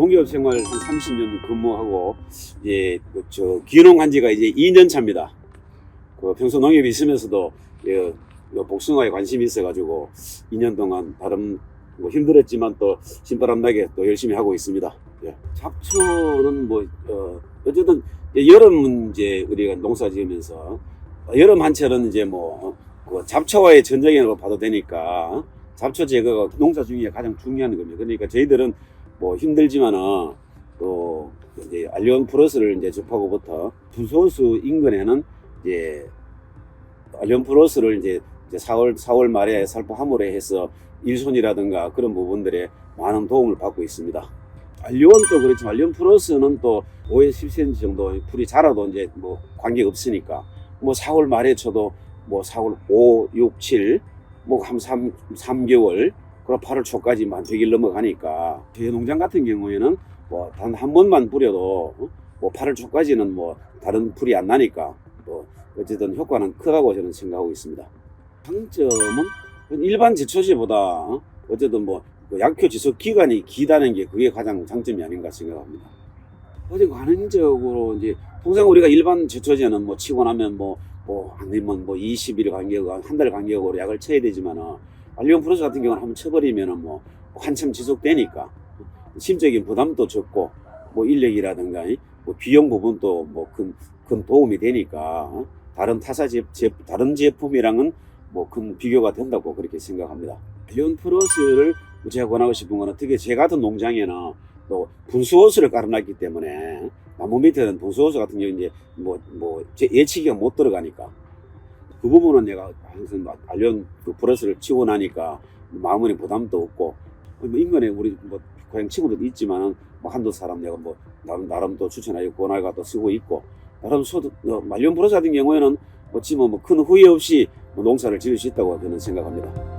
농nghiệp 생활 한 30년 근무하고 이제 그저 귀농한 지가 이제 2년 차입니다. 그 평소 농협에 있으면서도 예, 요 복숭아에 관심이 있어가지고 2년 동안 다른 뭐 힘들었지만 또 신바람 나게 또 열심히 하고 있습니다. 예. 잡초는 뭐 어, 어쨌든 여름은 이제 우리가 농사 지으면서 여름 한철은 이제 뭐 그 잡초와의 전쟁이라고 봐도 되니까 잡초 제거가 농사 중에 가장 중요한 겁니다. 그러니까 저희들은 뭐 힘들지만은 또 이제 알리온 플러스를 이제 접하고부터 분소수 인근에는 이제 알리온 플러스를 이제 이제 4월 4월 말에 살포 함으로 해서 일손이라든가 그런 부분들에 많은 도움을 받고 있습니다. 알리온도 그렇지만 알리온 플러스는 또 5에서 10cm 정도 풀이 자라도 이제 뭐 관계 없으니까 뭐 4월 말에 쳐도 뭐 4월 5, 6, 7, 뭐 한 3, 3개월, 그럼 8월 초까지만 되길 넘어가니까 저희 농장 같은 경우에는 뭐 단 한 번만 뿌려도 어? 뭐 8월 초까지는 뭐 다른 풀이 안 나니까 뭐 어쨌든 효과는 크다고 저는 생각하고 있습니다. 장점은 일반 제초제보다 어? 어쨌든 뭐그 약효 지속 기간이 기다는 게 그게 가장 장점이 아닌가 생각합니다. 어제 관행적으로 이제 통상 우리가 일반 제초제는 뭐 치고 나면 뭐 뭐 아니면 뭐 20일 간격, 한달 간격으로 약을 쳐야 되지만은 알리온 플러스 같은 경우는 한번 쳐버리면은 뭐 한참 지속되니까 심적인 부담도 적고 뭐 인력이라든가 뭐 비용 부분도 뭐큰 큰 도움이 되니까 어? 다른 타사 제, 제 다른 제품이랑은 뭐 큰 비교가 된다고 그렇게 생각합니다. 알리온 플러스를 제가 권하고 싶은 거는 특히 제 같은 농장에는 또 분수호수를 깔아놨기 때문에 나무 밑에는 분수호수 같은 경우 이제 뭐뭐 예치기가 못 들어가니까 그 부분은 내가 항상 알련 그 플러스를 치고 나니까 마음의 부담도 없고 뭐 인근에 우리 뭐 고향 친구들도 있지만은 뭐 한두 사람 내가 뭐 나름 나름 또 추천하고 권하가 또 쓰고 있고 나름 소득 어, 말년 플러스 같은 경우에는 어찌 뭐큰 후회 없이 뭐 농사를 지을 수 있다고 저는 생각합니다.